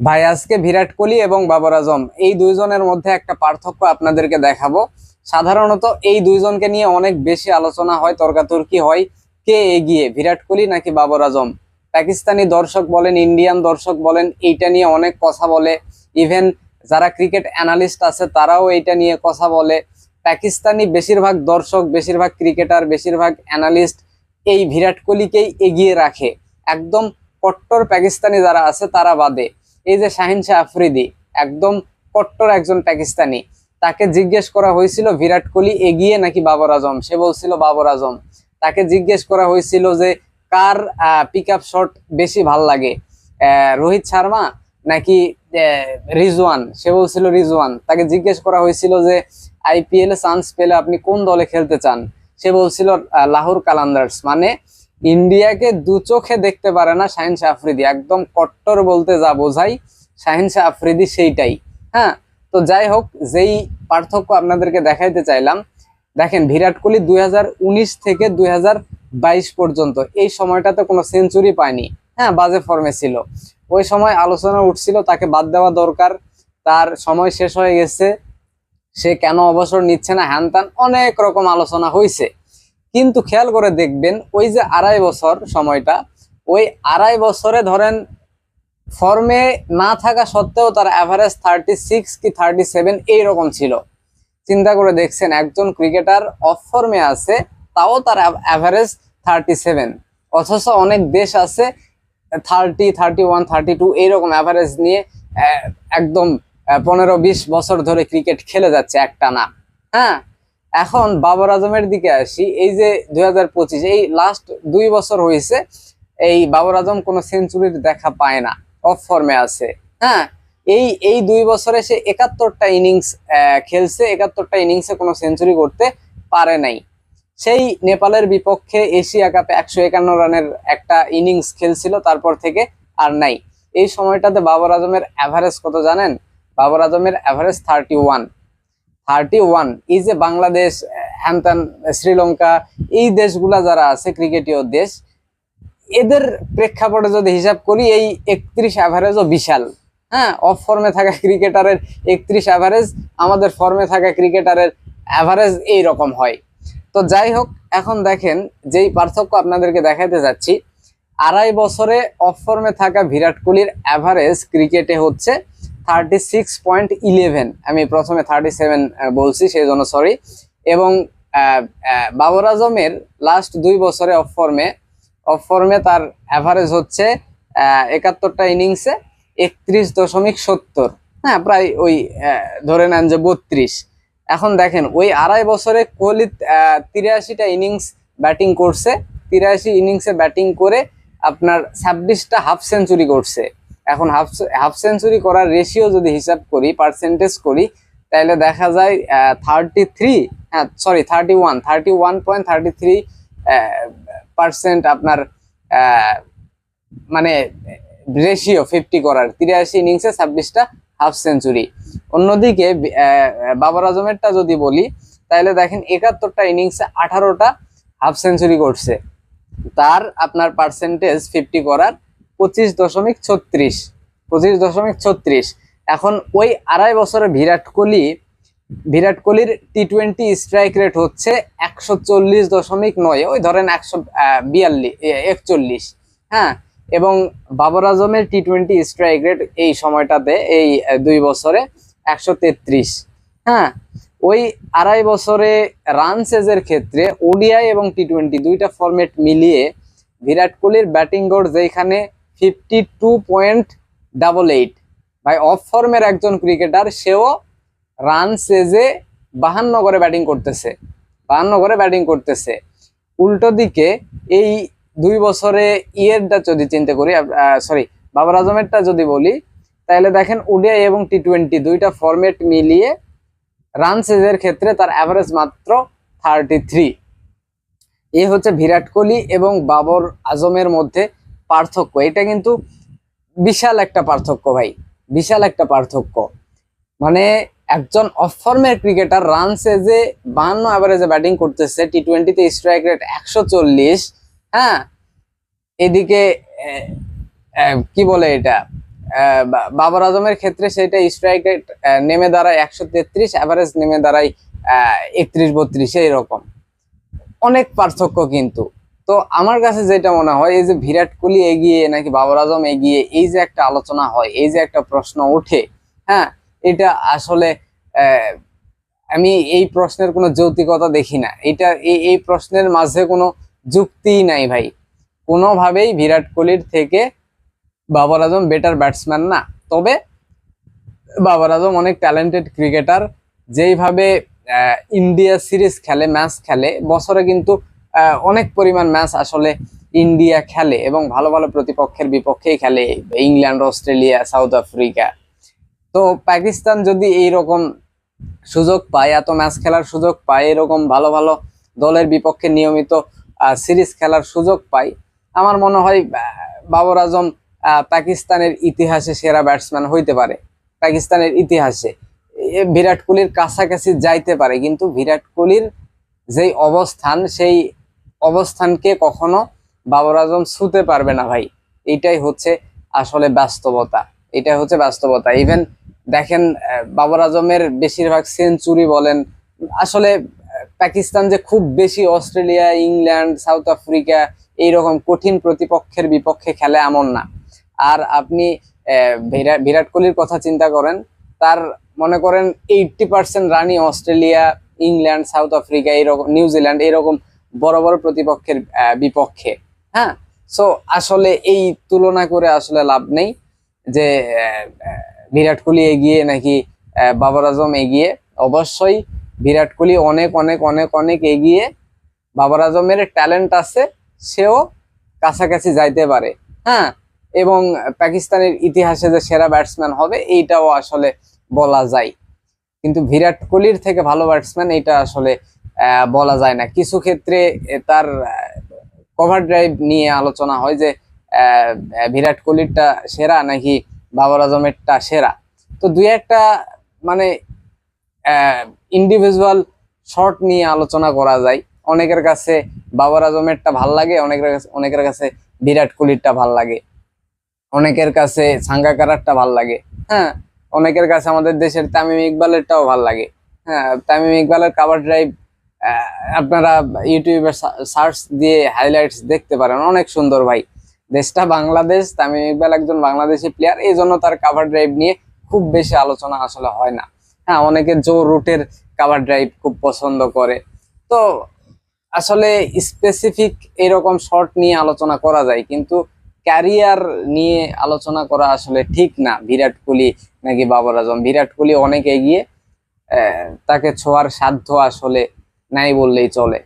ভাই, আজকে বিরাট কোহলি এবং বাবর আজম, এই দুইজনের মধ্যে একটা পার্থক্য আপনাদেরকে দেখাবো। সাধারণত এই দুইজনকে নিয়ে অনেক বেশি আলোচনা হয়, তর্কাতর্কি হয়, কে এগিয়ে, বিরাট কোহলি নাকি বাবর আজম? পাকিস্তানি দর্শক বলেন, ইন্ডিয়ান দর্শক বলেন, এইটা নিয়ে অনেক কথা বলে। ইভেন যারা ক্রিকেট অ্যানালিস্ট আছে, তারাও এইটা নিয়ে কথা বলে। পাকিস্তানি বেশিরভাগ দর্শক, বেশিরভাগ ক্রিকেটার, বেশিরভাগ অ্যানালিস্ট এই বিরাট কোহলিকেই এগিয়ে রাখে। একদম কট্টর পাকিস্তানি যারা আছে, তারা বাদে। এই যে শাহিন শাহ আফ্রিদি, একদম কট্টর একজন পাকিস্তানি, তাকে জিজ্ঞেস করা হয়েছিল বিরাট কোহলি এগিয়ে নাকি বাবর আজম? সে বলছিল বাবর আজম। তাকে জিজ্ঞেস করা হয়েছিল যে কার পিক আপ শট বেশি ভালো লাগে? রোহিত শর্মা নাকি রিজওয়ান? সে বলছিল রিজওয়ান। তাকে জিজ্ঞেস করা হয়েছিল যে আইপিএল চান্স পেলে আপনি কোন দলে খেলতে চান? সে বলছিল লাহোর কালান্দার্স। মানে ইন্ডিয়াকে দু চোখে দেখতে পারে না শাহিন শাহ আফ্রিদি। একদম কট্টর বলতে যা বোঝাই, শাহিন শাহ আফ্রিদি সেইটাই। হ্যাঁ তো যাই হোক, যেই পার্থক্য আপনাদেরকে দেখাইতে চাইলাম, দেখেন বিরাট কোহলি দুই হাজার উনিশ থেকে দুই হাজার বাইশ পর্যন্ত, এই সময়টাতে কোনো সেঞ্চুরি পায়নি। হ্যাঁ বাজে ফর্মে ছিল। ওই সময় আলোচনা উঠছিল, তাকে বাদ দেওয়া দরকার, তার সময় শেষ হয়ে গেছে, সে কেন অবসর নিচ্ছে না হ্যান অনেক রকম আলোচনা হয়েছে কিন্তু খেয়াল করে দেখবেন ওই যে আড়াই বছর সময়টা, ওই আড়াই বছরে ধরেন ফর্মে না থাকা সত্ত্বেও তার অ্যাভারেজ থার্টি সিক্স কি থার্টি সেভেন এইরকম ছিল। চিন্তা করে দেখছেন একজন ক্রিকেটার অফ ফর্মে আছে, তাও তার অ্যাভারেজ থার্টি সেভেন অথচ অনেক দেশ আছে thirty thirty one thirty two এইরকম অ্যাভারেজ নিয়ে একদম পনেরো, বিশ বছর ধরে ক্রিকেট খেলে যাচ্ছে একটানা। হ্যাঁ? এখন বাবর আজমের দিকে আসি। এই যে দুই হাজার পঁচিশ, এই লাস্ট দুই বছর হয়েছে, এই বাবর আজম কোনো সেঞ্চুরির দেখা পায় না অফ ফর্মে আছে। হ্যাঁ এই এই দুই বছরে সে একাত্তরটা ইনিংস খেলছে, একাত্তরটা ইনিংসে কোনো সেঞ্চুরি করতে পারে নাই। সেই নেপালের বিপক্ষে এশিয়া কাপে একশো একান্ন রানের একটা ইনিংস খেলছিল, তারপর থেকে আর নাই। এই সময়টাতে বাবর আজমের অ্যাভারেজ কত জানেন? বাবর আজমের average thirty one thirty one, এই যে বাংলাদেশ, হ্যানত্যান, শ্রীলঙ্কা, এই দেশগুলা যারা আছে, ক্রিকেটীয় দেশ, এদের প্রেক্ষাপটে যদি হিসাব করি, এই একত্রিশ অ্যাভারেজও বিশাল। হ্যাঁ অফ ফর্মে থাকা ক্রিকেটারের একত্রিশ অ্যাভারেজ আমাদের ফর্মে থাকা ক্রিকেটারের অ্যাভারেজ এই রকম হয়। তো যাই হোক, এখন দেখেন, যেই পার্থক্য আপনাদেরকে দেখাতে যাচ্ছি, আড়াই বছরে অফ ফর্মে থাকা বিরাট কোহলির অ্যাভারেজ ক্রিকেটে হচ্ছে থার্টি সিক্স পয়েন্ট ইলেভেন আমি প্রথমে থার্টি সেভেন বলছি, সেই জন্য সরি এবং বাবর আজমের লাস্ট দুই বছরে অফ ফর্মে অফ ফর্মে তার অ্যাভারেজ হচ্ছে একাত্তরটা ইনিংসে একত্রিশ দশমিক সত্তর। হ্যাঁ প্রায় ওই ধরে নেন যে বত্রিশ। এখন দেখেন, ওই আড়াই বছরে কোহলি তিরাশিটা ইনিংস ব্যাটিং করছে। তিরাশি ইনিংসে ব্যাটিং করে আপনার ছাব্বিশটা হাফ সেঞ্চুরি করছে। এখন হাফ হাফ সেঞ্চুরি করার রেশিও যদি হিসাব করি পার্সেন্টেজ করি তাহলে দেখা যায় থার্টি থ্রি হ্যাঁ sorry thirty one thirty one point thirty three percent আপনার মানে রেশিও ফিফটি করার, তিরাশি ইনিংসে ছাব্বিশটা হাফ সেঞ্চুরি অন্যদিকে বাবর আজমেরটা যদি বলি তাহলে দেখেন একাত্তরটা ইনিংসে আঠারোটা হাফ সেঞ্চুরি করছে। তার আপনার পার্সেন্টেজ ফিফটি করার পঁচিশ দশমিক ছত্রিশ, পঁচিশ দশমিক ছত্রিশ। এখন ওই আড়াই বছরে বিরাট কোহলি, বিরাট কোহলির টি টোয়েন্টি স্ট্রাইক রেট হচ্ছে একশো চল্লিশ দশমিক নয়, ওই ধরেন একশো বিয়াল্লিশ একচল্লিশ। হ্যাঁ এবং বাবর আজমের টি টোয়েন্টি স্ট্রাইক রেট এই সময়টাতে, এই দুই বছরে একশো তেত্রিশ। হ্যাঁ ওই আড়াই বছরে রান সেজের ক্ষেত্রে ওডিআই এবং টি টোয়েন্টি দুইটা ফরম্যাট মিলিয়ে বিরাট কোহলির ব্যাটিং গড় যেখানে fifty two point double eight ভাই অফ ফর্মের একজন ক্রিকেটার সেও রান সেজে বাহান্ন করে ব্যাটিং করতেছে, বাহান্ন করে ব্যাটিং করতেছে। উল্টো দিকে এই দুই বছরে ইয়েরটা যদি চিন্তা করি সরি বাবর আজমেরটা যদি বলি, তাহলে দেখেন ওডিআই এবং টি টোয়েন্টি দুইটা ফরম্যাট মিলিয়ে রান সেজের ক্ষেত্রে তার অ্যাভারেজ মাত্র থার্টি থ্রি এ হচ্ছে বিরাট কোহলি এবং বাবর আজমের মধ্যে পার্থক্য। এটা কিন্তু বিশাল একটা পার্থক্য ভাই, বিশাল একটা পার্থক্য। মানে একজন অফ ফর্মের ক্রিকেটার রান সেজে বাহান্ন অ্যাভারেজে ব্যাটিং করতেছে টি টোয়েন্টিতে স্ট্রাইক রেট একশো চল্লিশ হ্যাঁ? এদিকে কি বলে এটা? বাবর আজমের ক্ষেত্রে সেটা স্ট্রাইক রেট নেমে দাঁড়ায় একশো তেত্রিশ অ্যাভারেজ নেমে দাঁড়ায় একত্রিশ বত্রিশ এইরকম অনেক পার্থক্য কিন্তু। তো আমার কাছে যেটা মনে হয়, এই যে বিরাট কোহলি এগিয়ে নাকি বাবর আজম এগিয়ে এই যে একটা আলোচনা হয়, এই যে একটা প্রশ্ন ওঠে হ্যাঁ এটা আসলে আমি এই প্রশ্নের কোনো যৌক্তিকতা দেখি না। এটা এই প্রশ্নের মাঝে কোনো যুক্তিই নাই ভাই। কোনোভাবেই বিরাট কোহলির থেকে বাবর আজম বেটার ব্যাটসম্যান না। তবে বাবর আজম অনেক ট্যালেন্টেড ক্রিকেটার যেইভাবে ইন্ডিয়া সিরিজ খেলে ম্যাচ খেলে, বছরে কিন্তু অনেক পরিমাণ ম্যাচ আসলে ইন্ডিয়া খেলে এবং ভালো ভালো প্রতিপক্ষের বিপক্ষেই খেলে ইংল্যান্ড, অস্ট্রেলিয়া, সাউথ আফ্রিকা। তো পাকিস্তান যদি এইরকম সুযোগ পায়, এত ম্যাচ খেলার সুযোগ পায়, এরকম ভালো ভালো দলের বিপক্ষে নিয়মিত সিরিজ খেলার সুযোগ পায়, আমার মনে হয় বাবর আজম পাকিস্তানের ইতিহাসে সেরা ব্যাটসম্যান হইতে পারে। পাকিস্তানের ইতিহাসে। বিরাট কোহলির কাছাকাছি যাইতে পারে, কিন্তু বিরাট কোহলির যেই অবস্থান, সেই অবস্থানকে কখনো বাবর আজম ছুতে পারবে না ভাই। এইটাই হচ্ছে আসলে বাস্তবতা। এটাই হচ্ছে বাস্তবতা। ইভেন দেখেন বাবর আজমের বেশিরভাগ সেঞ্চুরি বলেন, আসলে পাকিস্তান যে খুব বেশি অস্ট্রেলিয়া, ইংল্যান্ড, সাউথ আফ্রিকা, এইরকম কঠিন প্রতিপক্ষের বিপক্ষে খেলে এমন না। আর আপনি বিরাট কোহলির কথা চিন্তা করেন, তার মনে করেন এইটটি পার্সেন্ট রানই অস্ট্রেলিয়া, ইংল্যান্ড, সাউথ আফ্রিকা এরকম নিউজিল্যান্ড এরকম বড় বড় প্রতিপক্ষের বিপক্ষে হ্যাঁ? সো আসলে এই তুলনা করে আসলে লাভ নেই যে বিরাট কোহলি এগিয়ে নাকি বাবর আজম এগিয়ে। অবশ্যই বিরাট কোহলি অনেক অনেক অনেক অনেক এগিয়ে বাবর আজমের ট্যালেন্ট আছে, সেও কাছাকাছি যাইতে পারে হ্যাঁ? এবং পাকিস্তানের ইতিহাসে যে সেরা ব্যাটসম্যান হবে, এইটাও আসলে বলা যায়। কিন্তু বিরাট কোহলির থেকে ভালো ব্যাটসম্যান এটা আসলে বলা যায় না। কিছু ক্ষেত্রে তার কভার ড্রাইভ নিয়ে আলোচনা হয় যে বিরাট কোহলিরটা সেরা নাকি বাবর আজমেরটা সেরা? তো দুই একটা মানে ইন্ডিভিজুয়াল শট নিয়ে আলোচনা করা যায়। অনেকের কাছে বাবর আজমেরটা ভালো লাগে, অনেকের কাছে অনেকের কাছে বিরাট কোহলিরটা ভালো লাগে। অনেকের কাছে সাঙ্গাকারারটা ভালো লাগে। হ্যাঁ অনেকের কাছে আমাদের দেশের তামিম ইকবালেরটাও ভালো লাগে। হ্যাঁ তামিম ইকবালের কাভার ড্রাইভ আপনারা ইউটিউবে সার্চ দিয়ে হাইলাইটস দেখতে পারেন। অনেক সুন্দর ভাই। দেশটা বাংলাদেশ তামিম ইকবাল একজন বাংলাদেশি প্লেয়ার এই জন্য তার কাভার ড্রাইভ নিয়ে খুব বেশি আলোচনা আসলে হয় না। হ্যাঁ অনেকে জো রুটের কাভার ড্রাইভ খুব পছন্দ করে। তো আসলে স্পেসিফিক এরকম শর্ট নিয়ে আলোচনা করা যায়, কিন্তু ক্যারিয়ার নিয়ে আলোচনা করা আসলে ঠিক না। বিরাট কোহলি নাকি বাবর আজম। বিরাট কোহলি অনেক এগিয়ে তাকে ছোঁয়ার সাধ্য আসলে নাই বললেই চলে।